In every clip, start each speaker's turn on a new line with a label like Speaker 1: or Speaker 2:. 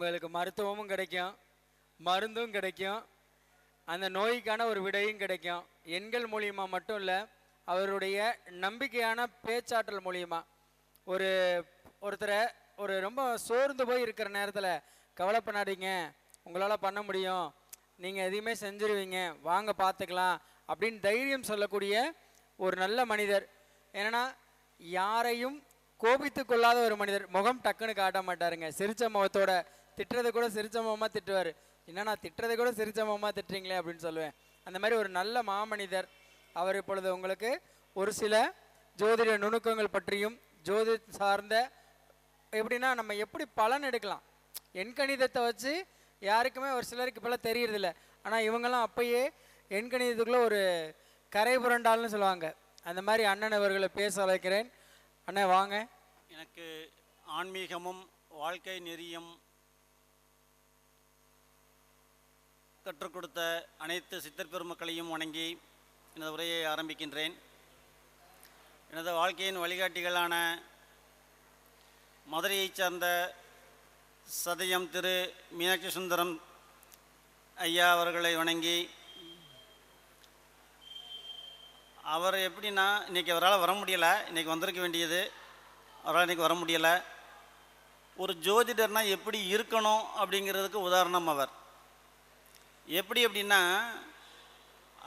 Speaker 1: உங்களுக்கு மருத்துவமும் கிடைக்கும் மருந்தும் கிடைக்கும் அந்த நோய்க்கான ஒரு விடையும் கிடைக்கும். எண்கள் மூலியமா மட்டும் இல்லை அவருடைய நம்பிக்கையான பேச்சாற்றல் மூலியமா. ஒரு ஒருத்தரை ஒரு ரொம்ப சோர்ந்து போய் இருக்கிற நேரத்தில் கவலைப்படாதீங்க உங்களால் பண்ண முடியும் நீங்கள் எதையுமே செஞ்சிருவீங்க வாங்க பார்த்துக்கலாம் அப்படின்னு தைரியம் சொல்லக்கூடிய ஒரு நல்ல மனிதர். ஏன்னா யாரையும் கோபித்து கொள்ளாத ஒரு மனிதர். முகம் டக்குன்னு காட்ட மாட்டாருங்க. சிரிச்ச முகத்தோட திட்டுறதை கூட சிரிச்ச மாமா திட்டுவார். என்னன்னா திட்டுறதை கூட சிரிச்ச மாமா திட்டுறீங்களே அப்படின்னு சொல்லுவேன். அந்த மாதிரி ஒரு நல்ல மாமனிதர். அவர் இப்பொழுது உங்களுக்கு ஒரு சில ஜோதிட நுணுக்கங்கள் பற்றியும் ஜோதி சார்ந்த எப்படின்னா நம்ம எப்படி பலன் எடுக்கலாம்? எண்கணிதத்தை வச்சு யாருக்குமே ஒரு சிலருக்கு இப்போல்லாம் தெரியறதில்ல. ஆனால் இவங்கெல்லாம் அப்பயே எண்கணிதத்துக்குள்ளே ஒரு கரை புரண்டால்னு சொல்லுவாங்க. அந்த மாதிரி அண்ணன் அவர்களை பேச அழைக்கிறேன். அண்ணன் வாங்க.
Speaker 2: எனக்கு ஆன்மீகமும் வாழ்க்கை நெறியும் கற்றுக் கொடுத்த அனைத்து சித்தர் பெருமக்களையும் வணங்கி எனது உரையை ஆரம்பிக்கின்றேன். எனது வாழ்க்கையின் வழிகாட்டிகளான மதுரையைச் சார்ந்த சதயம் திரு மீனாட்சி சுந்தரம் ஐயா அவர்களை வணங்கி அவர் எப்படின்னா இன்றைக்கி அவரால் வர முடியலை. இன்றைக்கி வந்திருக்க வேண்டியது. அவரால் இன்றைக்கி வர முடியலை. ஒரு ஜோதிடர்னால் எப்படி இருக்கணும் அப்படிங்கிறதுக்கு உதாரணம் அவர். எப்படி அப்படின்னா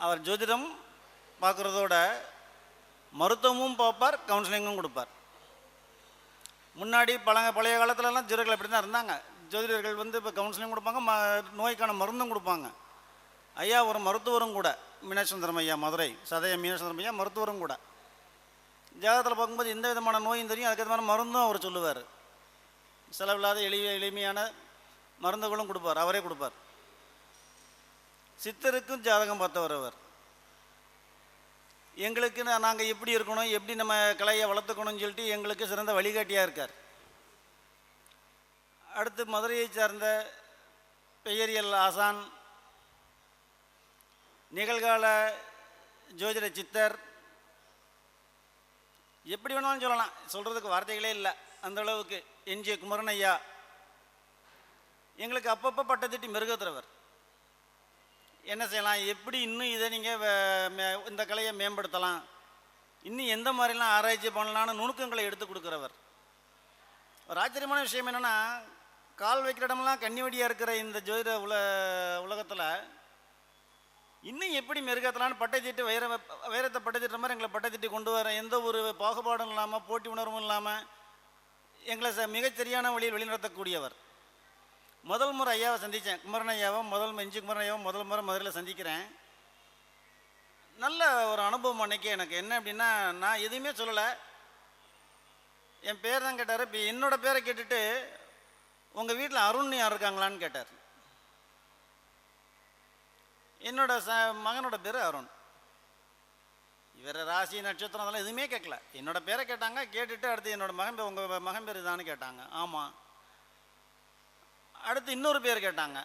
Speaker 2: அவர் ஜோதிடம் பார்க்குறதோட மருத்துவமும் பார்ப்பார் கவுன்சிலிங்கும் கொடுப்பார். முன்னாடி பழங்க பழைய காலத்துலலாம் ஜோதிடர்கள் அப்படி தான் இருந்தாங்க. ஜோதிடர்கள் வந்து இப்போ கவுன்சிலிங் கொடுப்பாங்க ம நோய்க்கான மருந்தும் கொடுப்பாங்க. ஐயா ஒரு மருத்துவரும் கூட மீனாட்சுந்தரம் ஐயா மதுரை சதய மீனாட்சுந்தரம் ஐயா மருத்துவரும் கூட. ஜாதகத்தில் பார்க்கும்போது எந்த விதமான நோயும் தெரியும் அதுக்கு மாதிரி மருந்தும் அவர் சொல்லுவார். செலவில்லாத எளிய எளிமையான மருந்துகளும் கொடுப்பார் அவரே கொடுப்பார். சித்தருக்கும் ஜாதகம் பார்த்தவர் அவர். எங்களுக்கு நாங்கள் எப்படி இருக்கணும் எப்படி நம்ம கலையை வளர்த்துக்கணும்னு சொல்லிட்டு எங்களுக்கு சிறந்த வழிகாட்டியாக இருக்கார். அடுத்து மதுரையை சார்ந்த பெயரியல் ஆசான் நிகழ்கால ஜோதிட சித்தர். எப்படி வேணாலும் சொல்லலாம் சொல்கிறதுக்கு வார்த்தைகளே இல்லை அந்த அளவுக்கு என்ஜே குமரன் ஐயா. எங்களுக்கு அப்பப்போ பட்டத்திட்டி மிருகத்துறவர் என்ன செய்யலாம்? எப்படி இன்னும் இதை நீங்கள் இந்த கலையை மேம்படுத்தலாம்? இன்னும் எந்த மாதிரிலாம் ஆராய்ச்சி பண்ணலான்னு நுணுக்கங்களை எடுத்து கொடுக்குறவர். ஒரு ஆச்சரியமான விஷயம் என்னென்னா கால் வைக்கிற இடமெல்லாம் கன்னிவடியாக இருக்கிற இந்த ஜோதிட உல உலகத்தில் இன்னும் எப்படி மெருகத்தலான்னு பட்டை தீட்டு வைர வைரத்தை பட்டை தீட்டுற மாதிரி எங்களை பட்டை தீட்டி கொண்டு வர எந்த ஒரு பாகுபாடும் இல்லாமல் போட்டி உணர்வும் இல்லாமல் எங்களை ச மிகச்சரியான வழியில் வழிநடத்தக்கூடியவர். முதல் முறை ஐயாவை சந்தித்தேன் குமரன் ஐயாவை முதல் இஞ்சி குமரன் ஐயாவை முதல் முறை மதுரையில் சந்திக்கிறேன். நல்ல ஒரு அனுபவம் அன்னைக்கு எனக்கு. என்ன அப்படின்னா நான் எதுவுமே சொல்லலை. என் பேர் தான் கேட்டார். இப்போ என்னோட பேரை கேட்டுட்டு உங்கள் வீட்டில் அருண் யார் இருக்காங்களான்னு கேட்டார். என்னோட ச மகனோட பேர் அருண். இவர் ராசி நட்சத்திரம் அதெல்லாம் எதுவுமே கேட்கல. என்னோட பேரை கேட்டாங்க. கேட்டுட்டு அடுத்து என்னோட மகன் பேர் உங்கள் மகன் பேர் இதான்னு கேட்டாங்க. ஆமாம் அடுத்து இன்னொரு பேர் கேட்டாங்க.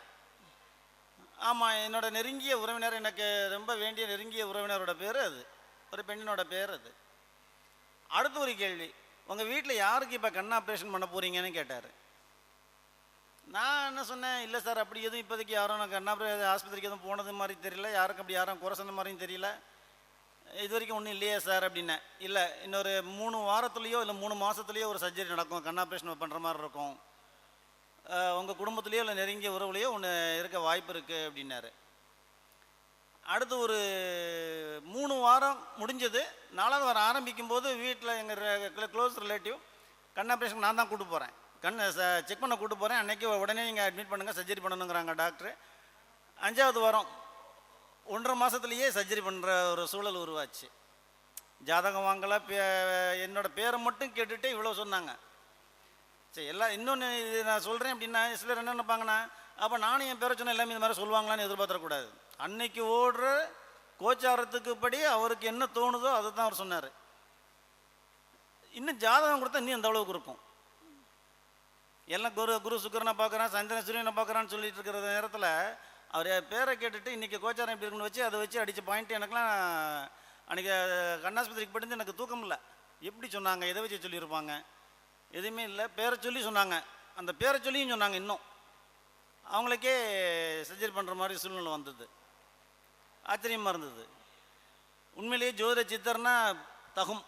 Speaker 2: ஆமாம் என்னோட நெருங்கிய உறவினர் எனக்கு ரொம்ப வேண்டிய நெருங்கிய உறவினரோட பேர் அது. ஒரு பெண்ணினோட பேர் அது. அடுத்து ஒரு கேள்வி உங்கள் வீட்டில் யாருக்கு இப்போ கண் ஆப்ரேஷன் பண்ண போகிறீங்கன்னு கேட்டார். நான் என்ன சொன்னேன் இல்லை சார் அப்படி எதுவும் இப்போதைக்கு யாரும் நான் கண் ஆப்ரேஷன் ஆஸ்பத்திரிக்கு எதுவும் போனது மாதிரி தெரியல. யாருக்கும் அப்படி யாரும் குறை சொன்ன மாதிரியும் தெரியல. இது வரைக்கும் ஒன்றும் இல்லையே சார் அப்படின்னேன். இல்லை இன்னொரு மூணு வாரத்துலேயோ இல்லை மூணு மாதத்துலேயோ ஒரு சர்ஜரி நடக்கும். கண் ஆப்ரேஷன் பண்ணுற மாதிரி இருக்கும். உங்கள் குடும்பத்துலேயோ இல்லை நெருங்கிய உறவுலையோ ஒன்று இருக்க வாய்ப்பு இருக்குது அப்படின்னாரு. அடுத்து ஒரு மூணு வாரம் முடிஞ்சது. நாலாவது வாரம் ஆரம்பிக்கும் போது வீட்டில் எங்கள் க்ளோஸ் ரிலேட்டிவ் கண் ஆப்ரேஷன் நான் தான் கூப்பிட்டு போகிறேன் கண் செக் பண்ண கூப்பிட்டு போகிறேன் அன்றைக்கி உடனே நீங்கள் அட்மிட் பண்ணுங்கள் சர்ஜரி பண்ணணுங்கிறாங்க டாக்டர் அஞ்சாவது வாரம் ஒன்றரை மாதத்துலேயே சர்ஜரி பண்ணுற ஒரு சூழல் உருவாச்சு. ஜாதகம் வாங்கலை பே என்னோடய பேரை மட்டும் கேட்டுட்டு இவ்வளோ சொன்னாங்க. சரி எல்லாம் இன்னொன்று இது நான் சொல்கிறேன் அப்படின்னா சிலர் என்ன நினைப்பாங்கன்னா அப்போ நானும் என் பேரை சொன்ன எல்லாமே இந்த மாதிரி சொல்லுவாங்களான்னு எதிர்பார்த்தக்கூடாது அன்னைக்கு ஓடுற கோச்சாரத்துக்கு படி அவருக்கு என்ன தோணுதோ அதை தான் அவர் சொன்னார். இன்னும் ஜாதகம் கொடுத்தா இன்னும் அந்த அளவுக்கு இருக்கும்? எல்லாம் குரு குரு சுக்கரனை பார்க்குறான் சந்திரன் சூரியனை பார்க்குறான்னு சொல்லிட்டு இருக்கிற நேரத்தில் அவர் பேரை கேட்டுட்டு இன்றைக்கி கோச்சாரம் எப்படி இருக்குன்னு வச்சு அதை வச்சு அடித்த பாயிண்ட் எனக்குலாம் அன்றைக்கி கண்ணாஸ்பத்திரிக்கு படிந்து எனக்கு தூக்கம் இல்லை. எப்படி சொன்னாங்க எதை வச்சு சொல்லியிருப்பாங்க? எதுவுமே இல்லை. பேரை சொல்லி சொன்னாங்க. அந்த பேரை சொல்லியும் சொன்னாங்க இன்னும். அவங்களுக்கே சர்ஜரி பண்ணுற மாதிரி சூழ்நிலை வந்தது. ஆச்சரியமாக இருந்தது. உண்மையிலேயே ஜோதிட சித்தர்னா தகும்.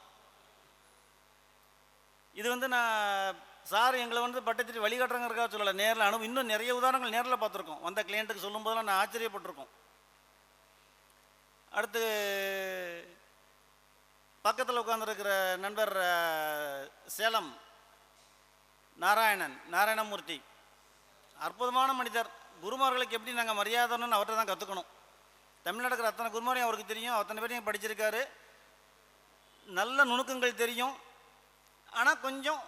Speaker 2: இது வந்து நான் சார் எங்களை வந்து பட்டத்திட்டு வழிகாட்டுறங்கிறக்காக சொல்லலை. நேரில் அனுபவம் இன்னும் நிறைய உதாரணங்கள் நேரில் பார்த்துருக்கோம். வந்த கிளையண்ட்டுக்கு சொல்லும்போதெல்லாம் நான் ஆச்சரியப்பட்டிருக்கோம். அடுத்து பக்கத்தில் உட்காந்துருக்கிற நண்பர் சேலம் நாராயணன் நாராயணமூர்த்தி. அற்புதமான மனிதர். குருமார்களுக்கு எப்படி நாங்கள் மரியாதைன்னு அவர்கிட்ட தான் கற்றுக்கணும் தமிழ்நாடு அத்தனை குருமாரையும் அவருக்கு தெரியும். அத்தனை பேரையும் படிச்சிருக்காரு. நல்ல நுணுக்கங்கள் தெரியும். ஆனால் கொஞ்சம்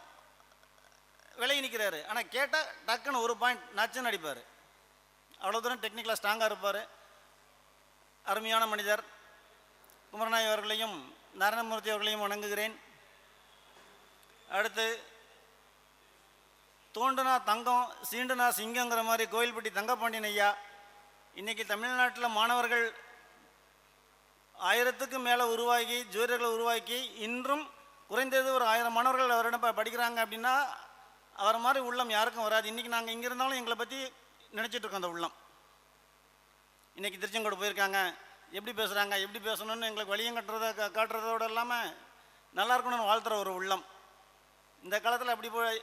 Speaker 2: விலகி நிற்கிறாரு ஆனால் கேட்டால் டக்குன்னு ஒரு பாயிண்ட் நச்சுன்னு அடிப்பார். அவ்வளோ தூரம் டெக்னிக்கலாக ஸ்ட்ராங்காக இருப்பார். அருமையான மனிதர். குமரநாய் அவர்களையும் நாராயணமூர்த்தி அவர்களையும் வணங்குகிறேன். அடுத்து தோண்டுனா தங்கம் சீண்டுனா சிங்கங்கிற மாதிரி கோயில்பட்டி தங்கப்பாண்டியன் ஐயா இன்றைக்கி தமிழ்நாட்டில் மாணவர்கள் ஆயிரத்துக்கும் மேலே உருவாக்கி ஜோதிடர்களை உருவாக்கி இன்றும் குறைந்தது ஒரு ஆயிரம் மாணவர்கள் அவரிடம் படிக்கிறாங்க அப்படின்னா அவர் மாதிரி உள்ளம் யாருக்கும் வராது. இன்றைக்கி நாங்கள் இங்கே இருந்தாலும் எங்களை பற்றி நினச்சிட்ருக்கோம் அந்த உள்ளம். இன்றைக்கி திருச்செங்கோடு போயிருக்காங்க. எப்படி பேசுகிறாங்க எப்படி பேசணும்னு எங்களுக்கு வழியும் கட்டுறத காட்டுறதோடு இல்லாமல் நல்லா இருக்கணும்னு வாழ்த்துற ஒரு உள்ளம். இந்த காலத்தில் அப்படி போய்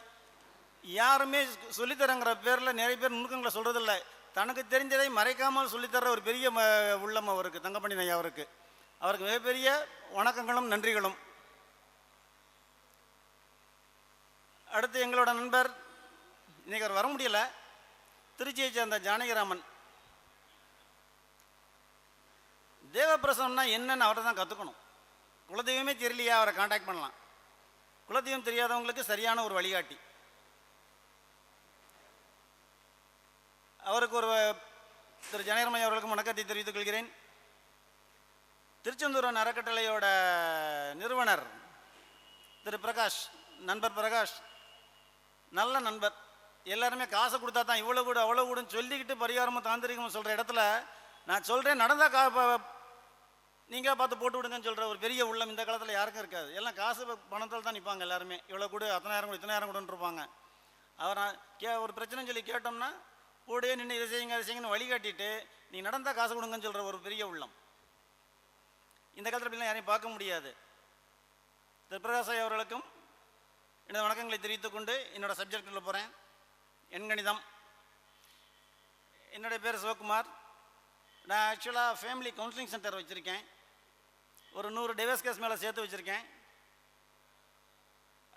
Speaker 2: யாருமே சொல்லித்தரங்கிற பேரில் நிறைய பேர் நுணுக்கங்களை சொல்கிறதில்ல தனக்கு தெரிஞ்சதை மறைக்காமல் சொல்லித்தர ஒரு பெரிய ம உள்ளம் அவருக்கு தங்கப்பண்ணி ஐயா அவருக்கு. அவருக்கு மிகப்பெரிய வணக்கங்களும் நன்றிகளும். அடுத்து எங்களோட நண்பர் இன்னைக்கு அவர் வர முடியல. திருச்சியை சேர்ந்த ஜானகிராமன். தேவப்பிரசனம்னா என்னன்னு அவரை தான் கற்றுக்கணும் குலதெய்வமே தெரியலையா அவரை காண்டாக்ட் பண்ணலாம். குலதெய்வம் தெரியாதவங்களுக்கு சரியான ஒரு வழிகாட்டி. அவருக்கு ஒரு திரு ஜனகரமையா அவர்களுக்கும் வணக்கத்தை தெரிவித்துக் கொள்கிறேன். திருச்செந்தூரன் அறக்கட்டளையோட நிறுவனர் திரு பிரகாஷ் நண்பர் பிரகாஷ் நல்ல நண்பர். எல்லாருமே காசை கொடுத்தா தான் இவ்வளோ கூட அவ்வளோ கூடன்னு சொல்லிக்கிட்டு பரிகாரமும் தாந்திரிகமும் சொல்கிற இடத்துல நான் சொல்கிறேன் நடந்தால் கா நீங்கள் பார்த்து போட்டு விடுங்கன்னு சொல்கிற ஒரு பெரிய உள்ளம் இந்த காலத்தில் யாருக்கும் இருக்காது. எல்லாம் காசு பணத்தில் தான் நிற்பாங்க எல்லாருமே. இவ்வளோ கூட அத்தனாயிரம் கூட இத்தனாயிரம் கூடன்னு இருப்பாங்க அவர் நான் கே ஒரு பிரச்சனைன்னு சொல்லி கேட்டோம்னா கூடயே நின்று இதை செய்யுங்க அதை செய்யுங்கன்னு வழிகாட்டிட்டு நீ நடந்தால் காசு கொடுங்கன்னு சொல்கிற ஒரு பெரிய உள்ளம். இந்த காலத்தில் அப்படிலாம் யாரையும் பார்க்க முடியாது. திரு பிரகாசாய் அவர்களுக்கும் எனது வணக்கங்களை தெரிவித்துக்கொண்டு என்னோட சப்ஜெக்டில் போகிறேன் எண்கணிதம். என்னுடைய பேர் சிவகுமார். நான் ஆக்சுவலாக ஃபேமிலி கவுன்சிலிங் சென்டர் வச்சுருக்கேன். ஒரு நூறு டிவைஸ் கேஸ் மேலே சேர்த்து வச்சுருக்கேன்.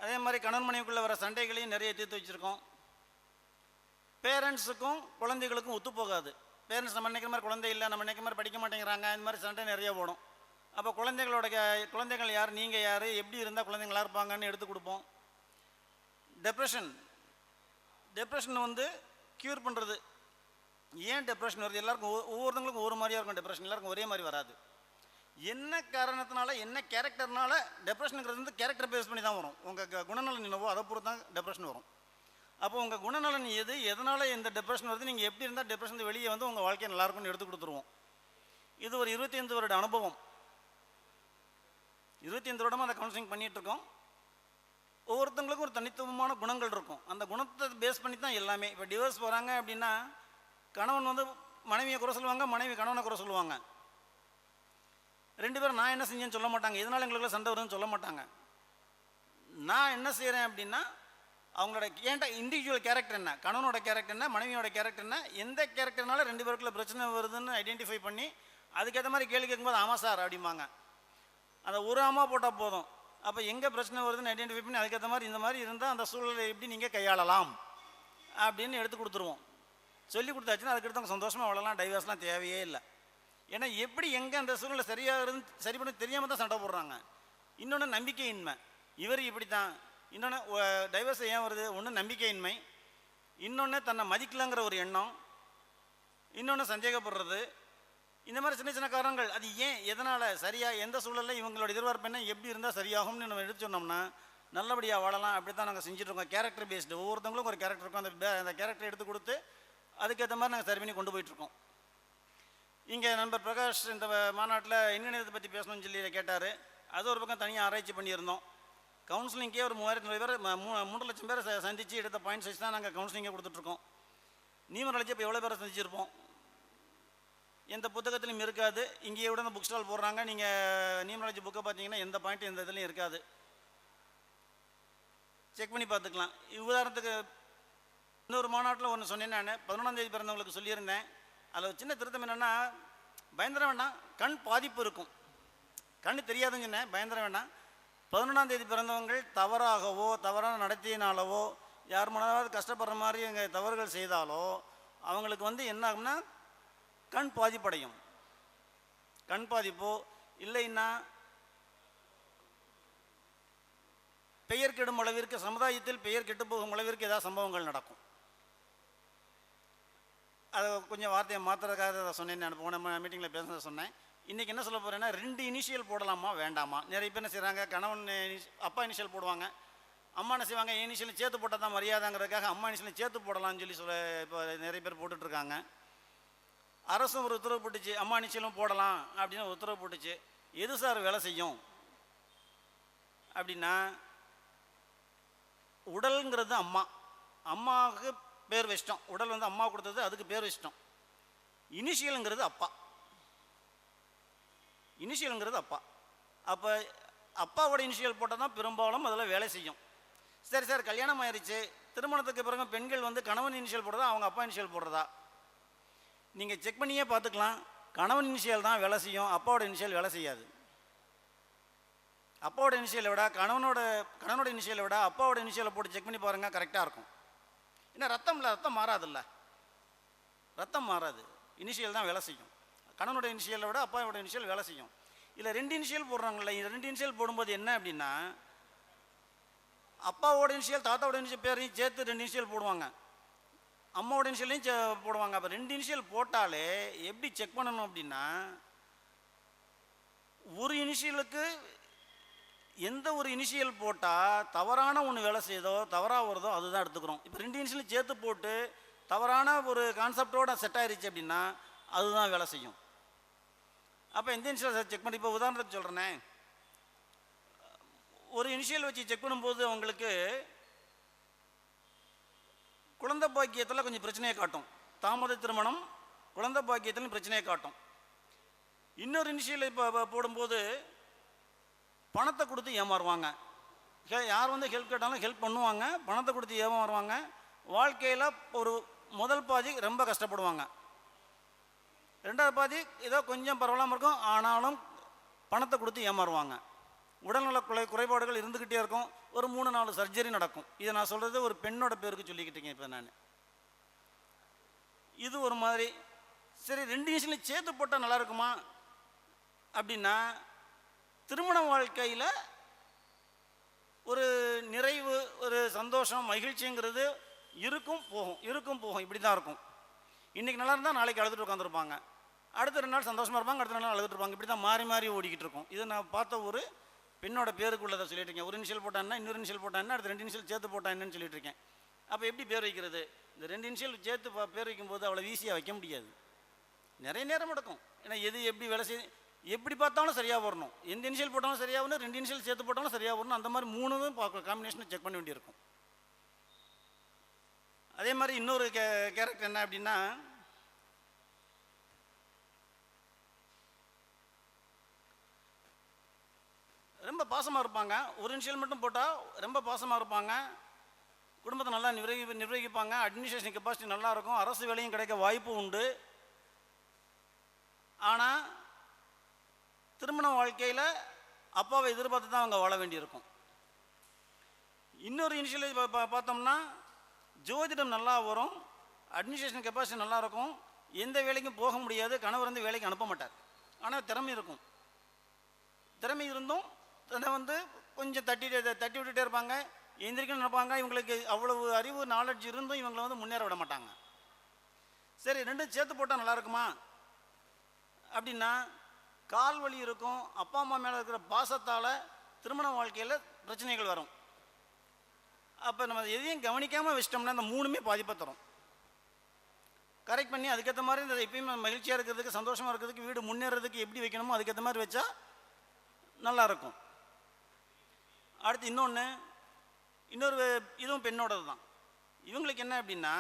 Speaker 2: அதே மாதிரி கணவன் மனைவிக்குள்ளே வர சண்டைகளையும் நிறைய தீர்த்து வச்சுருக்கோம். பேரண்ட்ஸுக்கும் குழந்தைகளுக்கும் ஒத்து போகாது. பேரண்ட்ஸ் நம்ம நினைக்கிற மாதிரி குழந்தை இல்லை நம்ம நினைக்கிற மாதிரி படிக்க மாட்டேங்கிறாங்க இந்த மாதிரி சண்டை நிறைய போடும் அப்போ குழந்தைகளோட குழந்தைகள் யார் நீங்கள் யார் எப்படி இருந்தால் குழந்தைங்களா இருப்பாங்கன்னு எடுத்து கொடுப்போம். டெப்ரெஷன் டெப்ரெஷன் வந்து க்யூர் பண்ணுறது ஏன் டெப்ரெஷன் வருது? எல்லாருக்கும் ஒவ்வொ- ஒவ்வொருத்தங்களுக்கும் ஒவ்வொரு மாதிரியாக இருக்கும் டெப்ரெஷன் எல்லாருக்கும் ஒரே மாதிரி வராது. என்ன காரணத்தினால என்ன கேரக்டர்னால டெப்ரெஷனுங்கிறது வந்து கேரக்டர் பேஸ் பண்ணி தான் வரும். உங்கள் குணநலன் என்னவோ அதை பொறுத்து தான் டெப்ரெஷன் வரும். அப்போ உங்கள் குணநலன் எது? எதனால் இந்த டெப்ரெஷன் வருது? நீங்கள் எப்படி இருந்தால் டிப்ரெஷன் வெளியே வந்து உங்கள் வாழ்க்கையை நல்லா எடுத்து கொடுத்துருவோம். இது ஒரு இருபத்தி ஐந்து வருட அனுபவம். இருபத்தி ஐந்து வருடமாக அதை கவுன்சிலிங் பண்ணிகிட்ருக்கோம் இருக்கோம். ஒவ்வொருத்தங்களுக்கும் ஒரு தனித்துவமான குணங்கள் இருக்கும். அந்த குணத்தை பேஸ் பண்ணி தான் எல்லாமே. இப்போ டிவோர்ஸ் போகிறாங்க அப்படின்னா கணவன் வந்து மனைவியை குறை சொல்லுவாங்க மனைவி கணவனை குறை சொல்லுவாங்க. ரெண்டு பேரும் நான் என்ன செஞ்சேன்னு சொல்ல மாட்டாங்க. இதனால் எங்களுக்குள்ள சண்டை வருதுன்னு சொல்ல மாட்டாங்க. நான் என்ன செய்கிறேன் அப்படின்னா அவங்களோட ஏன்டா இண்டிவிஜுவல் கேரக்டர் என்ன? கணவனோட கேரக்டர் என்ன? மனைவியோட கேரக்டர் என்ன? எந்த கேரக்டர்னால ரெண்டு பேருக்குள்ள பிரச்சனை வருதுன்னு ஐடென்டிஃபை பண்ணி அதுக்கேற்ற மாதிரி கேள்வி கேட்கும்போது ஆமாம் சார் அப்படிம்பாங்க. அந்த ஒரு ஆமா போட்டால் போதும். அப்போ எங்கே பிரச்சனை வருதுன்னு ஐடென்டிஃபை பண்ணி அதுக்கேற்ற மாதிரி இந்த மாதிரி இருந்தால் அந்த சூழலை எப்படி நீங்கள் கையாளலாம்? அப்படின்னு எடுத்து கொடுத்துருவோம். சொல்லி கொடுத்தாச்சுன்னா அதுக்கடுத்து அவங்க சந்தோஷமாக அவ்வளோலாம் டைவர்ஸ்லாம் தேவையே இல்லை. ஏன்னா எப்படி எங்கே அந்த சூழ்நிலை சரியாக இருந்து சரி பண்ண தெரியாமல் தான் சண்டை போடுறாங்க. இன்னொன்று நம்பிக்கையின்மை. இவர் இப்படி தான் இன்னொன்று டைவர்ஸ் ஏன் வருது? ஒன்று நம்பிக்கையின்மை. இன்னொன்று தன்னை மதிக்கலங்கிற ஒரு எண்ணம். இன்னொன்று சந்தேகப்படுறது. இந்த மாதிரி சின்ன சின்ன காரணங்கள் அது ஏன் எதனால் சரியாக எந்த சூழலில் இவங்களோட எதிர்பார்ப்பு என்ன எப்படி இருந்தால் சரியாகும்னு நம்ம எடுத்து சொன்னோம்னா நல்லபடியாக வாழலாம் அப்படி தான் நாங்கள் செஞ்சுட்ருக்கோம் கேரக்டர் பேஸ்டு ஒவ்வொருத்தவங்களும் ஒரு கேரக்டர் இருக்கும். அந்த அந்த கேரக்டர் எடுத்து கொடுத்து அதுக்கேற்ற மாதிரி நாங்கள் சரி பண்ணி கொண்டு போயிட்டுருக்கோம் இங்கே நண்பர் பிரகாஷ் இந்த மாநாட்டில் எண்கணிதத்தை பற்றி பேசணும்னு சொல்லி கேட்டார். அது ஒரு பக்கம் தனியாக ஆராய்ச்சி பண்ணியிருந்தோம். கவுன்சிலிங்கே ஒரு மூவாயிரத்தி பேர் மூ- மூன்று லட்சம் பேர் சந்தித்து எடுத்த பாயிண்ட்ஸ் வச்சு தான் நாங்கள் கவுன்சிலிங்கே கொடுத்துட்ருக்கோம். நியூமராலஜி இப்போ எவ்வளோ பேரை சந்திச்சிருப்போம்? எந்த புத்தகத்திலையும் இருக்காது. இங்கேயே விட இந்த புக் ஸ்டால் போடுறாங்க. நீங்கள் நியூமராலஜி புக்கை பார்த்தீங்கன்னா எந்த பாயிண்ட் எந்த இதுலையும் இருக்காது. செக் பண்ணி பார்த்துக்கலாம். உதாரணத்துக்கு இன்னொரு மாநாட்டில் ஒன்று சொன்னேன் நான். பதினொன்றாம் தேதி பிறந்தவங்களுக்கு சொல்லியிருந்தேன். அதில் ஒரு சின்ன திருத்தம் என்னென்னா பயந்துட வேண்டாம். கண் பாதிப்பு இருக்கும். கண் தெரியாதுன்னு சொன்னேன். பயந்துட வேண்டாம். பதினொன்றாம் தேதி பிறந்தவங்கள் தவறாகவோ தவறான நடத்தியினாலவோ யார் மனதாவது கஷ்டப்படுற மாதிரி எங்கள் தவறுகள் செய்தாலோ அவங்களுக்கு வந்து என்ன ஆகும்னா கண் பாதிப்படையும். கண் பாதிப்போ இல்லைன்னா பெயர் கெடும் அளவிற்கு சமுதாயத்தில் பெயர் கெட்டு போகும் அளவிற்கு ஏதாவது சம்பவங்கள் நடக்கும். அதை கொஞ்சம் வார்த்தையை மாற்றுறதுக்காக அதை சொன்னேன் நான் போன மீட்டிங்கில் பேசுனதை சொன்னேன். இன்றைக்கி என்ன சொல்ல போகிறேன்னா ரெண்டு இனிஷியல் போடலாமா வேண்டாமா? நிறைய பேர் என்ன செய்கிறாங்க கணவன் அப்பா இனிஷியல் போடுவாங்க. அம்மா என்ன செய்வாங்க இனிஷியலும் சேர்த்து போட்டால் தான் மரியாதைங்கிறதுக்காக அம்மா இனிஷியலும் சேர்த்து போடலாம்னு சொல்லி சொல்ல இப்போ நிறைய பேர் போட்டுட்ருக்காங்க அரசும் ஒரு உத்தரவு போட்டுச்சு அம்மா இனிஷியலும் போடலாம் அப்படின்னு உத்தரவு போட்டுச்சு. எது சார் வேலை செய்யும்? அப்படின்னா உடல்ங்கிறது அம்மா. அம்மாவுக்கு பேர் வச்சிட்டோம். உடல் வந்து அம்மா கொடுத்தது அதுக்கு பேர் வச்சிட்டோம். இனிஷியலுங்கிறது அப்பா. இனிஷியலுங்கிறது அப்பா. அப்போ அப்பாவோட இனிஷியல் போட்டால் தான் பெரும்பாலும் அதில் வேலை செய்யும். சரி சார் கல்யாணம் ஆயிடுச்சு திருமணத்துக்கு பிறகு பெண்கள் வந்து கணவன் இனிஷியல் போடுறதா அவங்க அப்பா இனிஷியல் போடுறதா? நீங்கள் செக் பண்ணியே பார்த்துக்கலாம் கணவன் இனிஷியல் தான் வேலை செய்யும் அப்பாவோட இனிஷியல் வேலை செய்யாது. அப்பாவோட இனிஷியலை விட கணவனோட கணவனோட இனிஷியலை விட அப்பாவோட இனிஷியலை போட்டு செக் பண்ணி பாருங்கள் கரெக்டாக இருக்கும். ஏன்னா ரத்தம் இல்லை ரத்தம் மாறாதுல்ல. ரத்தம் மாறாது. இனிஷியல் தான் வேலை செய்யும். கணவனோட இனிஷியலை விட அப்பாவோட இனிஷியல் வேலை செய்யும். இதில் ரெண்டு இனிஷியல் போடுறாங்களே ரெண்டு இனிஷியல் போடும்போது என்ன அப்படின்னா அப்பாவோட இனிஷியல் தாத்தாவோட இனிஷியல் பேரையும் சேர்த்து ரெண்டு இனிஷியல் போடுவாங்க. அம்மாவோட இனிஷியலையும் சே போடுவாங்க. அப்போ ரெண்டு இனிஷியல் போட்டாலே எப்படி செக் பண்ணணும் அப்படின்னா ஒரு இனிஷியலுக்கு எந்த ஒரு இனிஷியல் போட்டால் தவறான ஒன்று வேலை செய்யுதோ தவறாக வருதோ அதுதான் எடுத்துக்கிறோம். இப்போ ரெண்டு இனிஷியலும் சேர்த்து போட்டு தவறான ஒரு கான்செப்டோட செட் ஆயிருச்சு அப்படின்னா அதுதான் வேலை செய்யும். அப்போ எந்த இன்ஷியல் செக் பண்ணி. இப்போ உதாரணத்துக்கு சொல்கிறேனே ஒரு இனிஷியல் வச்சு செக் பண்ணும்போது அவங்களுக்கு குழந்தை பாக்கியத்தில் கொஞ்சம் பிரச்சனையை காட்டும். தாமத திருமணம் குழந்தை பாக்கியத்தில் பிரச்சனையை காட்டும். இன்னொரு இனிஷியல் இப்போ போடும்போது பணத்தை கொடுத்து ஏமாறுவாங்க. யார் வந்து ஹெல்ப் கேட்டாலும் ஹெல்ப் பண்ணுவாங்க. பணத்தை கொடுத்து ஏமாறுவாங்க. வாழ்க்கையில் ஒரு முதல் பாதி ரொம்ப கஷ்டப்படுவாங்க. ரெண்டாவது பாதி ஏதோ கொஞ்சம் பரவாயில்லாமல் இருக்கும். ஆனாலும் பணத்தை கொடுத்து ஏமாறுவாங்க. உடல்நல குறை குறைபாடுகள் இருந்துக்கிட்டே இருக்கும். ஒரு மூணு நாலு சர்ஜரி நடக்கும். இதை நான் சொல்கிறது ஒரு பெண்ணோட பேருக்கு சொல்லிக்கிட்டேங்க இப்போ நான். இது ஒரு மாதிரி சரி ரெண்டு நிமிஷம் சேர்த்து போட்டால் நல்லா இருக்குமா? அப்படின்னா திருமண வாழ்க்கையில் ஒரு நிறைவு ஒரு சந்தோஷம் மகிழ்ச்சிங்கிறது இருக்கும் போகும் இருக்கும் போகும். இப்படி தான் இருக்கும். இன்றைக்கி நல்லா இருந்தால் நாளைக்கு அழுதுட்டு உட்காந்துருப்பாங்க அடுத்த ரெண்டு நாள் சந்தோஷமாக இருப்பாங்க அடுத்த ரெண்டு நாள் அழுதுட்டு இருப்பாங்க. இப்படி தான் மாறி மாறி ஓடிக்கிட்டு இருக்கும். இது நான் பார்த்த ஒரு பெண்ணோட பேருக்குள்ளதை சொல்லிட்டு இருக்கேன் ஒரு இனிஷியல் போட்டான்னா இன்னொரு இனிஷியல் போட்டான்னா அடுத்த ரெண்டு இனிஷியல் சேர்த்து போட்டா என்னன்னு சொல்லிட்டு இருக்கேன் அப்போ எப்படி பேர் வைக்கிறது? இந்த ரெண்டு இனிஷியல் சேர்த்து பா- பேர் வைக்கும்போது அவ்வளோ ஈஸியாக வைக்க முடியாது. நிறைய நேரம் எடுக்கும். ஏன்னா எது எப்படி வேலை செய் எப்படி பார்த்தாலும் சரியாக வரணும். எந்த இனிஷியல் போட்டாலும் சரியாக வரணும் ரெண்டு இனிஷியல் சேர்த்து போட்டாலும் சரியாக வரணும். அந்த மாதிரி மூணுதும் பார்க்க காம்பினேஷனை செக் பண்ண வேண்டியிருக்கும். அதே மாதிரி இன்னொரு கே கேரக்டர் என்ன அப்படின்னா ரொம்ப பாசமாக இருப்பாங்க. ஒரு இனிஷியல் மட்டும் போட்டால் ரொம்ப பாசமாக இருப்பாங்க. குடும்பத்தை நல்லா நிர்வகி நிர்வகிப்பாங்க. அட்மினிஸ்ட்ரேஷன் கெப்பாசிட்டி நல்லா இருக்கும். அரசு வேலையும் கிடைக்க வாய்ப்பு உண்டு. ஆனால் திருமண வாழ்க்கையில் அப்பாவை எதிர்பார்த்து தான் அவங்க வாழ வேண்டியிருக்கும். இன்னொரு இனிஷியல் பார்த்தோம்னா ஜோதிடம் நல்லா வரும். அட்மினிஸ்ட்ரேஷன் கெப்பாசிட்டி நல்லா இருக்கும். எந்த வேலைக்கும் போக முடியாது. கணவர் வந்து வேலைக்கு அனுப்ப மாட்டார். ஆனால் திறமை இருக்கும். திறமை இருந்தும் அதை வந்து கொஞ்சம் தட்டி தட்டி விட்டுட்டே இருப்பாங்க. எந்திரிக்கணும்னு நினைப்பாங்க. இவங்களுக்கு அவ்வளவு அறிவு நாலெட்ஜ் இருந்தும் இவங்களை வந்து முன்னேற விட மாட்டாங்க. சரி ரெண்டும் சேர்த்து போட்டால் நல்லா இருக்குமா? அப்படின்னா கால் வலி இருக்கும். அப்பா அம்மா மேலே இருக்கிற பாசத்தால் திருமண வாழ்க்கையில் பிரச்சனைகள் வரும். அப்போ நம்ம எதையும் கவனிக்காமல் வச்சிட்டோம்னா இந்த மூணுமே பாதிப்பை தரும். கரெக்ட் பண்ணி அதுக்கேற்ற மாதிரி இந்த எப்பயுமே மகிழ்ச்சியாக இருக்கிறதுக்கு சந்தோஷமாக இருக்கிறதுக்கு வீடு முன்னேறதுக்கு எப்படி வைக்கணுமோ அதுக்கேற்ற மாதிரி வச்சா நல்லா இருக்கும். அடுத்து இன்னொன்று இன்னொரு இதுவும் பெண்ணோடது தான். இவங்களுக்கு என்ன அப்படின்னா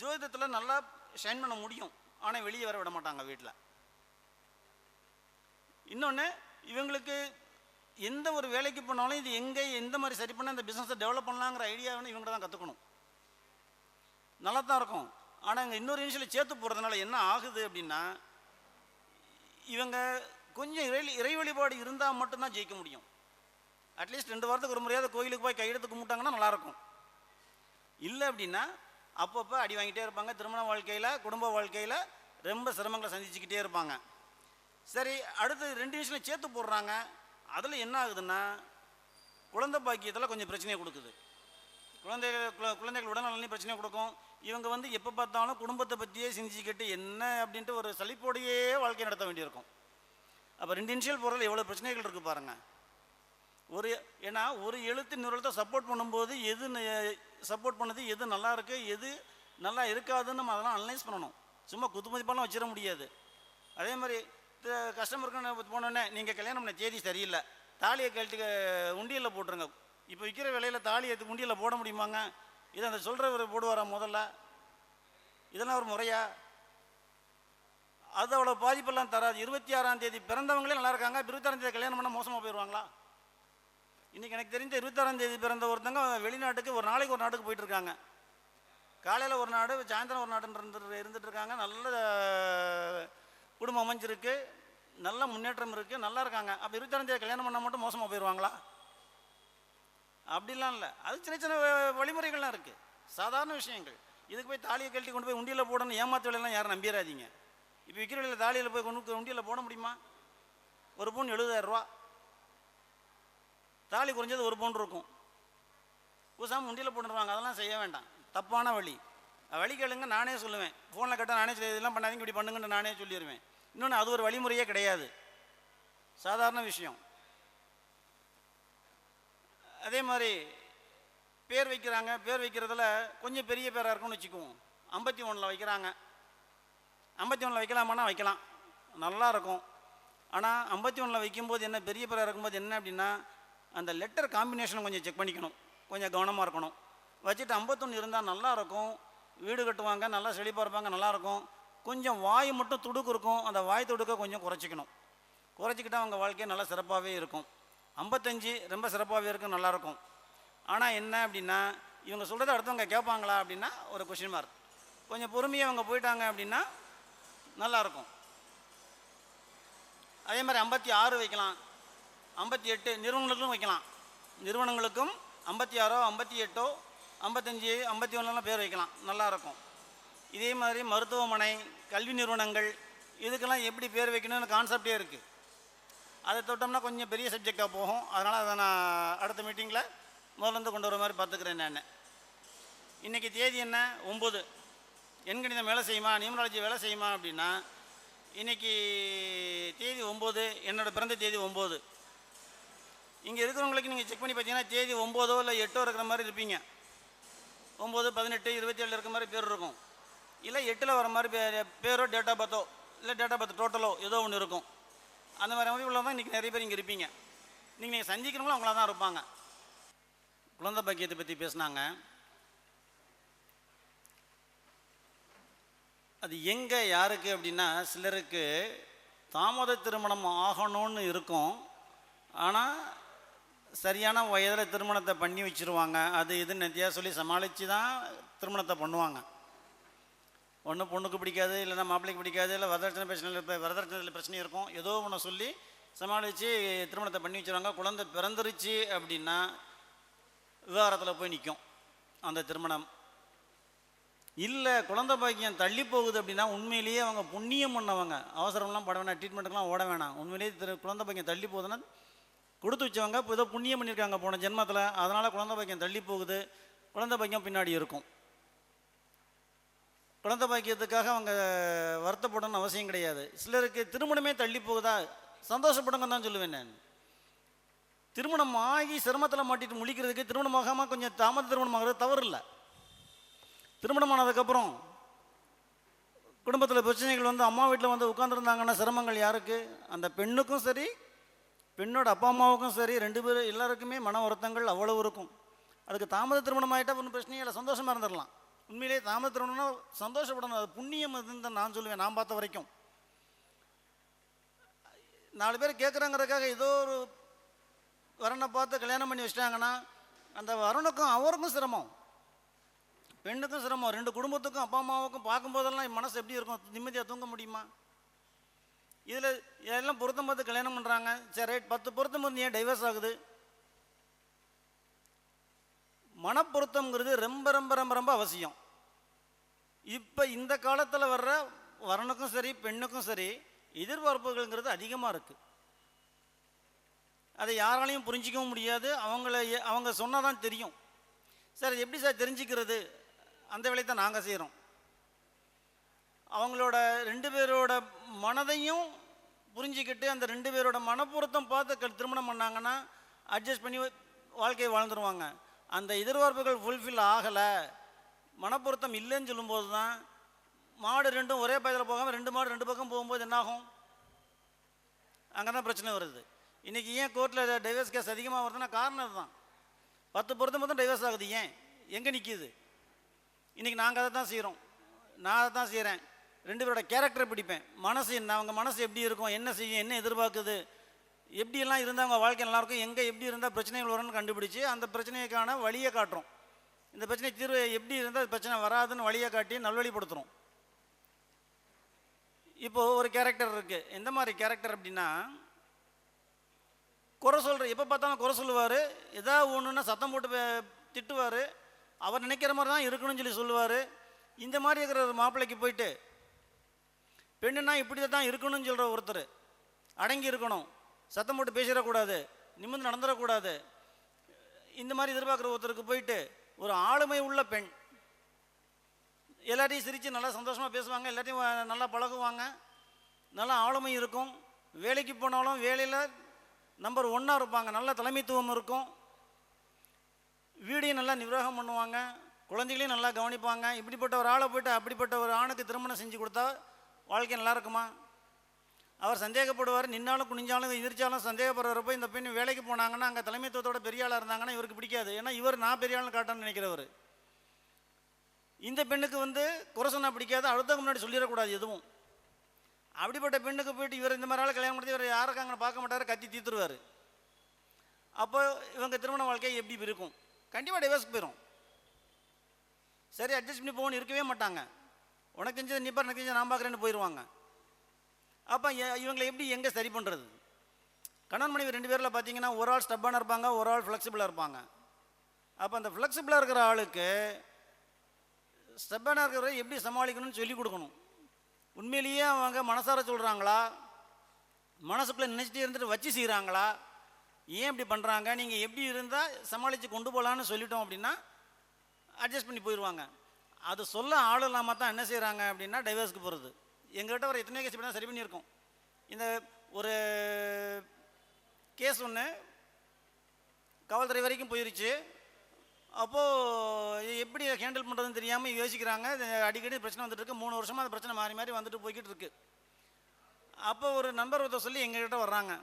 Speaker 2: ஜோதிடத்தில் நல்லா ஷைன் பண்ண முடியும். ஆனால் வெளியே வர விட மாட்டாங்க வீட்டில் இன்னொன்று இவங்களுக்கு எந்த ஒரு வேலைக்கு போனாலும் இது எங்கே எந்த மாதிரி சரி பண்ண இந்த பிஸ்னஸை டெவலப் பண்ணலாங்கிற ஐடியாவை இவங்க தான் கற்றுக்கணும் நல்லா தான் இருக்கும். ஆனால் இங்கே இன்னொரு இனிஷியல் சேர்த்து போகிறதுனால என்ன ஆகுது அப்படின்னா இவங்க கொஞ்சம் இறை இறை வழிபாடு இருந்தால் மட்டும்தான் ஜெயிக்க முடியும். அட்லீஸ்ட் ரெண்டு வாரத்துக்கு ஒரு முறையாவது கோயிலுக்கு போய் கையெடுத்து கும்பிட்டாங்கன்னா நல்லாயிருக்கும். இல்லை அப்படின்னா அப்பப்போ அடி வாங்கிட்டே இருப்பாங்க. திருமண வாழ்க்கையில் குடும்ப வாழ்க்கையில் ரொம்ப சிரமங்களை சந்திச்சுக்கிட்டே இருப்பாங்க. சரி அடுத்து ரெண்டு விஷயம் சேர்த்து போடுறாங்க. அதில் என்ன ஆகுதுன்னா குழந்தை பாக்கியத்தில் கொஞ்சம் பிரச்சனையை கொடுக்குது. குழந்தை குழந்தைகள் உடல்நலனையும் பிரச்சனை கொடுக்கும். இவங்க வந்து எப்போ பார்த்தாலும் குடும்பத்தை பற்றியே சிந்திச்சுக்கிட்டு என்ன அப்படின்ட்டு ஒரு சலிப்போடையே வாழ்க்கை நடத்த வேண்டியிருக்கும். அப்போ ரெண்டு இன்ஷியல் போகிறதுல எவ்வளோ பிரச்சனைகள் இருக்குது பாருங்கள் ஒரு ஏன்னா ஒரு எழுத்து இன்னொரு சப்போர்ட் பண்ணும்போது எது சப்போர்ட் பண்ணுது எது நல்லா இருக்குது எது நல்லா இருக்காதுன்னு நம்ம அதெல்லாம் அனலைஸ் பண்ணணும். சும்மா குத்துமதிப்பெல்லாம் வச்சிட முடியாது. அதே மாதிரி கஸ்டமருக்கு போனோடனே நீங்கள் கல்யாணம் பண்ண தேதி சரியில்லை. தாலியை கழட்டி உண்டியலில் போட்டுருங்க. இப்போ விற்கிற விலையில் தாலி எடுத்து உண்டியலில் போட முடியுமாங்க? இதை அந்த சொல்கிறவர் போடுவாரா முதல்ல? இதெல்லாம் ஒரு முறையாக அது அவ்வளோ பாதிப்பெல்லாம் தராது. இருபத்தி ஆறாம் தேதி பிறந்தவங்களே நல்லா இருக்காங்க. இருபத்தாறாம் தேதி கல்யாணம் பண்ணால் மோசமாக போயிடுவாங்களா இன்றைக்கி எனக்கு தெரிஞ்ச இருபத்தாறாம் தேதி பிறந்த ஒருத்தங்க வெளிநாட்டுக்கு ஒரு நாளைக்கு ஒரு நாட்டுக்கு போயிட்டு இருக்காங்க. காலையில் ஒரு நாடு சாயந்தரம் ஒரு நாடுன்ற இருந்துட்டு இருக்காங்க. நல்ல குடும்பம் அமைஞ்சிருக்கு. நல்ல முன்னேற்றம் இருக்குது நல்லா இருக்காங்க. அப்போ இருபத்தாறாம் தேதி கல்யாணம் பண்ணால் மட்டும் மோசமாக போயிடுவாங்களா அப்படிலாம் இல்லை. அது சின்ன சின்ன வ- வழிமுறைகள்லாம் இருக்குது சாதாரண விஷயங்கள். இதுக்கு போய் தாலியை கழட்டி கொண்டு போய் உண்டியில் போடணும் ஏமாத்து வேலையெல்லாம் யாரும் நம்பிடாதீங்க இப்போ விற்கிற தாலியில் போய் கொண்டு உண்டியில் போட முடியுமா? ஒரு பவுன் எழுபதாயிரரூவா தாலி குறைஞ்சது ஒரு பவுன் இருக்கும். பூசாமல் உண்டியில் போட்டுருவாங்க. அதெல்லாம் செய்ய வேண்டாம். தப்பான வழி. வழி கேளுங்க நானே சொல்லுவேன். ஃபோனில் கேட்டால் நானே சொல்லி இதெல்லாம் பண்ணாதீங்க இப்படி பண்ணுங்கன்னு நானே சொல்லிடுவேன். இன்னொன்று அது ஒரு வழிமுறையே கிடையாது. சாதாரண விஷயம். அதே மாதிரி பேர் வைக்கிறாங்க. பேர் வைக்கிறதுல கொஞ்சம் பெரிய பேராக இருக்கும்னு வச்சுக்குவோம். ஐம்பத்தி ஒன்றில் வைக்கிறாங்க. ஐம்பத்தி ஒன்றில் வைக்கலாமான்னா வைக்கலாம். நல்லாயிருக்கும். ஆனால் ஐம்பத்தி ஒன்றில் வைக்கும்போது என்ன பெரிய பிறகு இருக்கும்போது என்ன அப்படின்னா அந்த லெட்டர் காம்பினேஷன் கொஞ்சம் செக் பண்ணிக்கணும். கொஞ்சம் கவனமாக இருக்கணும். வச்சுட்டு ஐம்பத்தொன்று இருந்தால் நல்லா இருக்கும் வீடு கட்டுவாங்க நல்லா செழிப்பாக இருப்பாங்க நல்லாயிருக்கும். கொஞ்சம் வாய் மட்டும் துடுக்கு இருக்கும். அந்த வாய் துடுக்க கொஞ்சம் குறைச்சிக்கணும். குறைச்சிக்கிட்டால் அவங்க வாழ்க்கையை நல்லா சிறப்பாகவே இருக்கும். ஐம்பத்தஞ்சு ரொம்ப சிறப்பாகவே இருக்கும் நல்லாயிருக்கும். ஆனால் என்ன அப்படின்னா இவங்க சொல்கிறத அடுத்தவங்க கேட்பாங்களா அப்படின்னா ஒரு கொஷின் மார்க் கொஞ்சம் பொறுமையாக அவங்க போயிட்டாங்க அப்படின்னா நல்லாயிருக்கும். அதே மாதிரி ஐம்பத்தி ஆறு வைக்கலாம். ஐம்பத்தி எட்டு நிறுவனங்களுக்கும் வைக்கலாம். நிறுவனங்களுக்கும் ஐம்பத்தி ஆறோ ஐம்பத்தி எட்டோ ஐம்பத்தஞ்சு ஐம்பத்தி ஒன்றுலாம் பேர் வைக்கலாம். நல்லாயிருக்கும். இதே மாதிரி மருத்துவமனை கல்வி நிறுவனங்கள் இதுக்கெல்லாம் எப்படி பேர் வைக்கணும்னு கான்செப்டே இருக்குது அதை தொட்டோம்னா கொஞ்சம் பெரிய சப்ஜெக்டாக போகும். அதனால் அதை நான் அடுத்த மீட்டிங்கில் முதல்ல கொண்டு வர மாதிரி பார்த்துக்கிறேன் நான். இன்றைக்கி தேதி என்ன? ஒம்பது. எண்கணிதம் வேலை செய்யுமா நியூமராலஜி வேலை செய்யுமா அப்படின்னா இன்றைக்கி தேதி ஒம்பது என்னோட பிறந்த தேதி ஒம்பது. இங்கே இருக்கிறவங்களுக்கு நீங்கள் செக் பண்ணி பார்த்தீங்கன்னா தேதி ஒம்போதோ இல்லை எட்டோ இருக்கிற மாதிரி இருப்பீங்க. ஒம்பது பதினெட்டு இருபத்தேழு இருக்கிற மாதிரி பேர் இருக்கும். இல்லை எட்டில் வர மாதிரி பே- பேரோ டேட் ஆஃப் பர்த்தோ இல்லை டேட் ஆஃப் பர்த் டோட்டலோ ஏதோ ஒன்று இருக்கும். அந்த மாதிரி உள்ளவங்க தான் இன்றைக்கி நிறைய பேர் இங்கே இருப்பீங்க. நீங்கள் நீங்கள் சந்திக்கிறவங்களும் அவங்களா தான் இருப்பாங்க. குழந்தை பாக்கியத்தை பற்றி பேசுனாங்க. அது எங்கே யாருக்கு அப்படின்னா சிலருக்கு தாமத திருமணம் ஆகணும்னு இருக்கும். ஆனால் சரியான வயதில் திருமணத்தை பண்ணி வச்சுருவாங்க. அது இதுன்னு நெத்தியாக சொல்லி சமாளித்து தான் திருமணத்தை பண்ணுவாங்க. ஒன்று பொண்ணுக்கு பிடிக்காது இல்லைன்னா மாப்பிள்ளைக்கு பிடிக்காது இல்லை வரதட்சணை பிரச்சனை இப்போ வரதட்சணையில் பிரச்சனை இருக்கும். ஏதோ ஒன்று சொல்லி சமாளித்து திருமணத்தை பண்ணி வச்சுருவாங்க. குழந்தை பிறந்துருச்சு அப்படின்னா விவகாரத்தில் போய் நிற்கும் அந்த திருமணம். இல்லை குழந்தை பாக்கியம் தள்ளி போகுது அப்படின்னா உண்மையிலேயே அவங்க புண்ணியம் பண்ணவங்க. அவசரம்லாம் பட வேணாம் ட்ரீட்மெண்ட்டுக்கெலாம் ஓட வேணாம். உண்மையிலேயே திரு குழந்தை பாக்கியம் தள்ளி போகுதுன்னா கொடுத்து வச்சவங்க இப்போ ஏதோ புண்ணியம் பண்ணியிருக்காங்க போன ஜென்மத்தில். அதனால் குழந்தை பாக்கியம் தள்ளி போகுது. குழந்தை பாக்கியம் பின்னாடி இருக்கும். குழந்தை பாக்கியத்துக்காக அவங்க வருத்தப்படணும்னு அவசியம் கிடையாது. சிலருக்கு திருமணமே தள்ளி போகுதா? சந்தோஷப்படுங்க தான் சொல்லுவேன் நான். திருமணம் ஆகி சிரமத்தில் மாட்டிட்டு முழிக்கிறதுக்கு திருமணமாகாமல் கொஞ்சம் தாமத திருமணமாகிறது தவறு இல்லை திருமணம் ஆனதுக்கப்புறம் குடும்பத்தில் பிரச்சனைகள் வந்து அம்மா வீட்டில் வந்து உட்காந்துருந்தாங்கன்னா சிரமங்கள் யாருக்கு? அந்த பெண்ணுக்கும் சரி பெண்ணோட அப்பா அம்மாவுக்கும் சரி ரெண்டு பேரும் எல்லாருக்குமே மன வருத்தங்கள் அவ்வளவு இருக்கும். அதுக்கு தாமத திருமணம் ஆகிட்டா ஒன்றும் பிரச்சனையே இல்லை சந்தோஷமாக இருந்துடலாம். உண்மையிலே தாமத திருமணம்னா சந்தோஷப்படணும். அது புண்ணியம் அதுன்னு தான் நான் சொல்லுவேன் நான் பார்த்த வரைக்கும். நாலு பேர் கேட்குறாங்கிறதுக்காக ஏதோ ஒரு வரனை பார்த்து கல்யாணம் பண்ணி வச்சிட்டாங்கன்னா அந்த வரனுக்கும் அவருக்கும் சிரமம். பெண்ணுக்கும் சிரமம். ரெண்டு குடும்பத்துக்கும் அப்பா அம்மாவுக்கும் பார்க்கும்போதெல்லாம் என் மனசு எப்படி இருக்கும்? நிம்மதியாக தூங்க முடியுமா? இதில் எல்லாம் பொருத்தம் பார்த்து கல்யாணம் பண்ணுறாங்க சரி ரைட் பத்து பொருத்தம் வந்து ஏன் டைவர்ஸ் ஆகுது? மனப்பொருத்தம்ங்கிறது ரொம்ப ரொம்ப ரொம்ப ரொம்ப அவசியம். இப்போ இந்த காலத்தில் வர்ற வரனுக்கும் சரி பெண்ணுக்கும் சரி எதிர்பார்ப்புகள்ங்கிறது அதிகமாக இருக்குது அதை யாராலையும் புரிஞ்சிக்கவும் முடியாது. அவங்கள அவங்க சொன்னால் தான் தெரியும். சார் எப்படி சார் தெரிஞ்சுக்கிறது? அந்த வேலையை தான் நாங்கள் செய்கிறோம் அவங்களோட ரெண்டு பேரோட மனதையும் புரிஞ்சிக்கிட்டு அந்த ரெண்டு பேரோட மனப்பொருத்தம் பார்த்து க- திருமணம் பண்ணாங்கன்னா அட்ஜஸ்ட் பண்ணி வாழ்க்கையை வாழ்ந்துருவாங்க. அந்த எதிர்பார்ப்புகள் ஃபுல்ஃபில் ஆகலை. மனப்பொருத்தம் இல்லைன்னு சொல்லும்போது தான் மாடு ரெண்டும் ஒரே பயத்தில் போகாமல் ரெண்டு மாடு ரெண்டு பக்கம் போகும்போது என்னாகும்? அங்கே தான் பிரச்சனை வருது. இன்றைக்கி ஏன் கோர்ட்டில் டைவர்ஸ் கேஸ் அதிகமாக வருதுன்னா காரணம் தான் பத்து பொருத்தம் மட்டும் டைவர்ஸ் ஆகுது ஏன்? எங்கே நிற்கிது இன்றைக்கி நாங்கள் அதை தான் செய்கிறோம் நான் அதை தான் செய்கிறேன் ரெண்டு பேரோட கேரக்டரை பிடிப்பேன். மனசு என்ன? அவங்க மனசு எப்படி இருக்கும்? என்ன செய்யும்? என்ன எதிர்பார்க்குது? எப்படியெல்லாம் இருந்தால் அவங்க வாழ்க்கை நல்லாயிருக்கும் எங்கே எப்படி இருந்தால் பிரச்சனைகள் வரும்னு கண்டுபிடிச்சு அந்த பிரச்சனைக்கான வழியை காட்டுறோம். இந்த பிரச்சனை தீர்வு எப்படி இருந்தால் பிரச்சனை வராதுன்னு வழியை காட்டி நல்வழிப்படுத்துகிறோம் இப்போது ஒரு கேரக்டர் இருக்குது எந்த மாதிரி கேரக்டர் அப்படின்னா குறை சொல்கிற எப்போ பார்த்தாலும் குறை சொல்லுவார். எதாவது ஒன்றுன்னா சத்தம் போட்டு திட்டுவார். அவர் நினைக்கிற மாதிரி தான் இருக்கணும்னு சொல்லி சொல்லுவார். இந்த மாதிரி இருக்கிற ஒரு மாப்பிள்ளைக்கு போயிட்டு பெண்ணுன்னா இப்படி தான் இருக்கணும்னு சொல்கிற ஒருத்தர். அடங்கி இருக்கணும். சத்தம் போட்டு பேசிடக்கூடாது. நிமிர்ந்து நடந்துடக்கூடாது. இந்த மாதிரி எதிர்பார்க்குற ஒருத்தருக்கு போயிட்டு ஒரு ஆளுமை உள்ள பெண். எல்லாத்தையும் சிரித்து நல்லா சந்தோஷமாக பேசுவாங்க. எல்லாத்தையும் நல்லா பழகுவாங்க. நல்லா ஆளுமை இருக்கும். வேலைக்கு போனாலும் வேலையில் நம்பர் ஒன்னாக இருப்பாங்க. நல்ல தலைமைத்துவம் இருக்கும். வீடையும் நல்லா நிர்வாகம் பண்ணுவாங்க குழந்தைகளையும் நல்லா கவனிப்பாங்க. இப்படிப்பட்ட ஒரு ஆளை போயிட்டு அப்படிப்பட்ட ஒரு ஆணுக்கு திருமணம் செஞ்சு கொடுத்தா வாழ்க்கை நல்லா இருக்குமா? அவர் சந்தேகப்படுவார் நின்னாலும் குனிஞ்சாலும் எதிர்ச்சாலும் சந்தேகப்படுறப்ப இந்த பெண் வேலைக்கு போனாங்கன்னா அங்கே தலைமைத்துவத்தோட பெரிய ஆளாக இருந்தாங்கன்னா இவருக்கு பிடிக்காது. ஏன்னா இவர் நான் பெரிய ஆள்னு காட்டணும்னு நினைக்கிறவர். இந்த பெண்ணுக்கு வந்து குறை பிடிக்காது அடுத்தவங்க முன்னாடி சொல்லிடக்கூடாது எதுவும். அப்படிப்பட்ட பெண்ணுக்கு போயிட்டு இவர் இந்த மாதிரி ஆள் கல்யாணம் பண்ணி இவர் யாருக்காங்கன்னு பார்க்க மாட்டார் கத்தி தீத்துருவார். அப்போ இவங்க திருமண வாழ்க்கை எப்படி இருக்கும்? கண்டிப்பாக டைவர்ஸ்க்கு போயிடும் சரி அட்ஜஸ்ட் பண்ணி போகணும் இருக்கவே மாட்டாங்க. உனக்கு தெரிஞ்சது நீ பாரு எனக்கு தெரிஞ்சது நான் பார்க்குறேன்னு போயிடுவாங்க அப்போ இவங்களை எப்படி எங்கே சரி பண்ணுறது கணவன் மனைவி ரெண்டு பேரில் பார்த்தீங்கன்னா ஒரு ஆள் ஸ்டப்பான இருப்பாங்க ஒரு ஆள் ஃப்ளெக்சிபிளாக இருப்பாங்க. அப்போ அந்த ஃப்ளெக்சிபிளாக இருக்கிற ஆளுக்கு ஸ்டெப்பான இருக்கிறவரை எப்படி சமாளிக்கணும்னு சொல்லி கொடுக்கணும். உண்மையிலேயே அவங்க மனசார சொல்கிறாங்களா மனசுக்குள்ளே நினச்சிட்டே இருந்துட்டு வச்சு செய்கிறாங்களா ஏன் இப்படி பண்ணுறாங்க நீங்கள் எப்படி இருந்தால் சமாளித்து கொண்டு போகலான்னு சொல்லிட்டோம் அப்படின்னா அட்ஜஸ்ட் பண்ணி போயிடுவாங்க அது சொல்ல ஆள் இல்லாமல் தான் என்ன செய்கிறாங்க அப்படின்னா டைவர்ஸ்க்கு போகிறது எங்கள்கிட்ட ஒரு எத்தனை கேஸ் இப்படி சரி பண்ணியிருக்கோம். இந்த ஒரு கேஸ் ஒன்று காவல்துறை வரைக்கும் போயிருச்சு. அப்போது எப்படி ஹேண்டில் பண்ணுறதுன்னு தெரியாமல் யோசிக்கிறாங்க. அடிக்கடி பிரச்சனை வந்துட்டு இருக்கு. மூணு வருஷமாக அந்த பிரச்சனை மாறி மாறி வந்துட்டு போய்கிட்டு இருக்கு. அப்போ ஒரு நண்பர் ஒருத்தர் சொல்லி எங்கள்கிட்ட வர்றாங்க.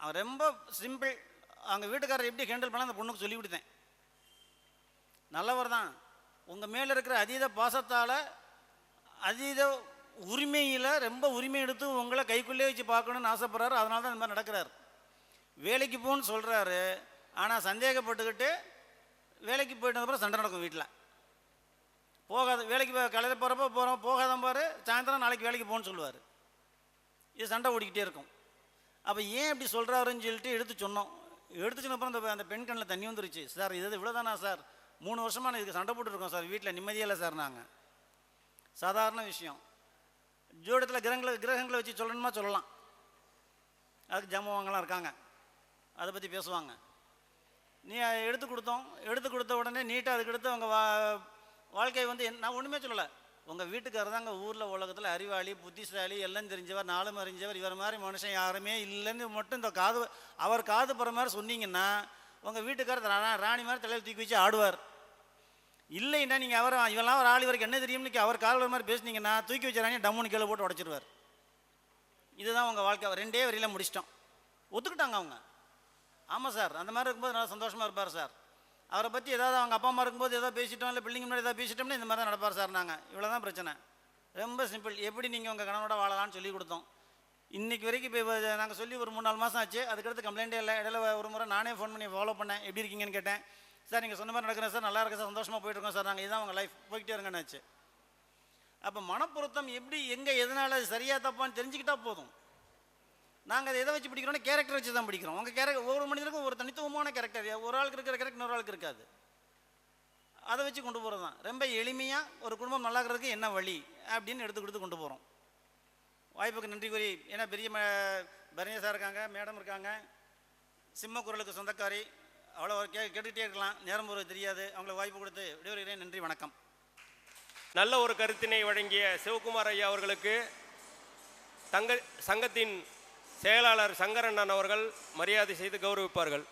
Speaker 2: அவன் ரொம்ப சிம்பிள் அவங்க வீட்டுக்காரர் எப்படி ஹேண்டில் பண்ண அந்த பொண்ணுக்கு சொல்லி கொடுத்தேன் நல்லவர் தான் உங்கள் மேலே இருக்கிற அதீத பாசத்தால் அதீத உரிமையில் ரொம்ப உரிமை எடுத்து உங்களை கைக்குள்ளே வச்சு பார்க்கணுன்னு ஆசைப்படுறாரு. அதனால தான் இந்த மாதிரி நடக்கிறார். வேலைக்கு போன்னு சொல்கிறாரு ஆனால் சந்தேகப்பட்டுக்கிட்டு வேலைக்கு போயிட்டதுக்கப்புறம் அப்புறம் சண்டை நடக்கும் வீட்டில் போகாத வேலைக்கு போ- போகிறப்ப போகிறோம் போகாதான் பாரு சாயந்தரம் நாளைக்கு வேலைக்கு போகணுன்னு சொல்லுவார். இது சண்டை ஓடிக்கிட்டே இருக்கும். அப்போ ஏன் இப்படி சொல்கிறாருன்னு சொல்லிட்டு எடுத்து சொன்னோம். எடுத்து சொன்னப்புறம் அந்த அந்த பெண் கண்ணில் தண்ணி வந்துருச்சு. சார் இது இவ்வளோதானா சார்? மூணு வருஷமாக நான் இதுக்கு சண்டை போட்டுருக்கோம் சார். வீட்டில் நிம்மதியே இல்லை சார் நாங்கள் சாதாரண விஷயம். ஜோடத்தில் கிரகங்களை கிரகங்களை வச்சு சொல்லணுமா சொல்லலாம். அதுக்கு ஜாமவாங்கலாம் இருக்காங்க. அதை பற்றி பேசுவாங்க. நீ எடுத்து கொடுத்தோம். எடுத்து கொடுத்த உடனே நீட்டாக அதுக்கு எடுத்து அவங்க வா வாழ்க்கை வந்து என்ன- நான் ஒன்றுமே சொல்லலை. உங்கள் வீட்டுக்காரர் தாங்க ஊரில் உலகத்தில் அறிவாளி புத்திசாலி எல்லாம் தெரிஞ்சவர் நாளும் அறிஞ்சவர். இவர் மாதிரி மனுஷன் யாருமே இல்லைன்னு மட்டும் இந்த காது அவர் காது போகிற மாதிரி சொன்னீங்கன்னா உங்கள் வீட்டுக்காரர் ராணி மாதிரி தலையில் தூக்கி வச்சு ஆடுவார். இல்லைன்னா நீங்கள் அவர் இவெல்லாம் ஒரு ஆள் இவருக்கு என்ன தெரியும்னு அவர் காதல் மாதிரி பேசுனீங்கன்னா தூக்கி வச்ச ராணி டம்முன்னு கீழே போட்டு உடச்சிருவார். இதுதான் உங்கள் வாழ்க்கை. ரெண்டே வரியில் முடிச்சிட்டோம். ஒத்துக்கிட்டாங்க அவங்க. ஆமாம் சார் அந்த மாதிரி இருக்கும்போது நல்லா சந்தோஷமாக இருப்பார் சார். அவரை பற்றி ஏதாவது அவங்க அப்பா அம்மா இருக்கும்போது ஏதோ பேசிட்டோம் இல்லை பில்டிங் முன்னாடி ஏதாவது பேசிட்டோம்னா இந்த மாதிரி தான் நடப்பார் சார் நாங்கள் இவ்வளோ தான் பிரச்சனை. ரொம்ப சிம்பிள் எப்படி நீங்கள் உங்கள் கணவனோட வாழலாம்னு சொல்லி கொடுத்தோம். இன்றைக்கி வரைக்கும் இப்போ நாங்கள் சொல்லி ஒரு மூணு நாலு மாதம் ஆச்சு. அதுக்கடுத்து கம்ப்ளைண்ட்டே இல்லை. இடையில ஒரு முறை நானே ஃபோன் பண்ணி ஃபாலோ பண்ணேன். எப்படி இருக்கீங்கன்னு கேட்டேன். சார் நீங்கள் சொன்ன மாதிரி நடக்கிறேன் சார் நல்லா இருக்கு சார் சந்தோஷமாக போயிட்டுருக்கோம் சார் நாங்கள் இதான் உங்கள் லைஃப் போய்கிட்டே இருங்கன்னு ஆச்சு அப்போ மனப்பொருத்தம் எப்படி எங்கே எதனால் சரியாக சரியா தப்பான்னு தெரிஞ்சுக்கிட்டா போதும். நாங்கள் அதை எதை வச்சு படிக்கிறோம்னா கேரக்டர் வச்சு தான் பிடிக்கிறோம். உங்கள் கேரக்டர் ஒவ்வொரு மனிதருக்கும் ஒரு தனித்துவமான கேரக்டர் ஒரு ஆளுக்கு இருக்கிற கேரக்டர் இன்னொரு ஆளுக்கு இருக்காது. அதை வச்சு கொண்டு போகிறது தான். ரொம்ப எளிமையாக ஒரு குடும்பம் நல்லா இருக்கிறதுக்கு என்ன வழி அப்படின்னு எடுத்து கொடுத்து கொண்டு போகிறோம் வாய்ப்புக்கு நன்றி கூறி ஏன்னா பெரிய ம சார் இருக்காங்க மேடம் இருக்காங்க. சிம்ம குரலுக்கு சொந்தக்காரி. அவ்வளோ கே கேட்டுக்கிட்டே இருக்கலாம். நேரம் ஒரு தெரியாது. அவங்கள வாய்ப்பு கொடுத்து விடைபெறுகிறேன். நன்றி வணக்கம்.
Speaker 3: நல்ல ஒரு கருத்தினை வழங்கிய சிவகுமார் ஐயா அவர்களுக்கு தங்க சங்கத்தின் செயலாளர் சங்கரண்ணன் அவர்கள் மரியாதை செய்து கௌரவிப்பார்கள்.